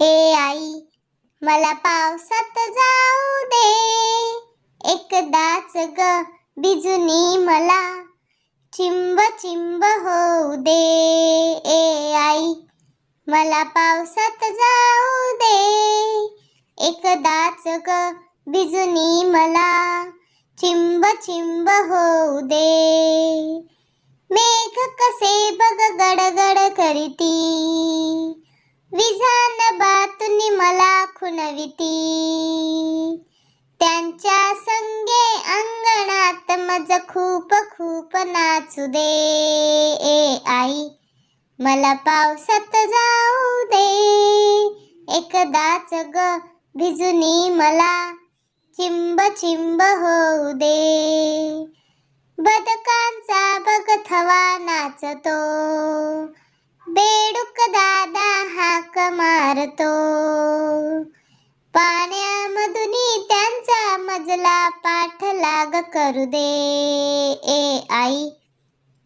ए आई मला पावसात जाऊ दे. एकदाच ग बिजुनी मला. चिंब चिंब होऊ दे. ए आई मला पावसात जाऊ दे. एकदाच ग बिजुनी मला. चिंब चिंब होऊ दे. मेघ कसे बघ गडगड करीती. विझान बातुनी मला खुणविती. त्यांच्या संगे अंगणात मज खूप खूप नाचू दे. ए आई मला पावसात जाऊ दे. एकदाच ग भिजुनी मला चिंब चिंब होऊ दे. बदकांचा बघ थवा नाचतो. जातो पाण्यामधून त्यांचा मजला पाठ लाग करू दे. ए आई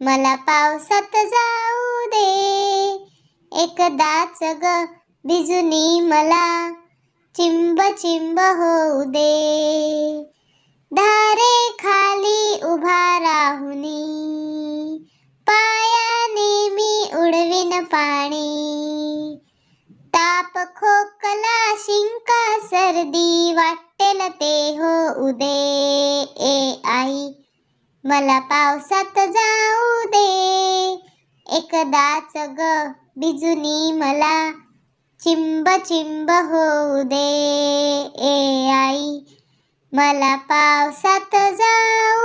मला पावसात जाऊ दे. एकदाच ग भिजुनी मला चिंब चिंब होऊ दे. धारे खाली उभा राहुनी पायाने मी उडविन पाणी. सर्दी वाटेल ते हो उदे. ए आई मला पावसात जाऊ दे. एकदाच ग बिजुनी मला चिंब चिंब होऊ दे ए आई मला पावसात जाऊ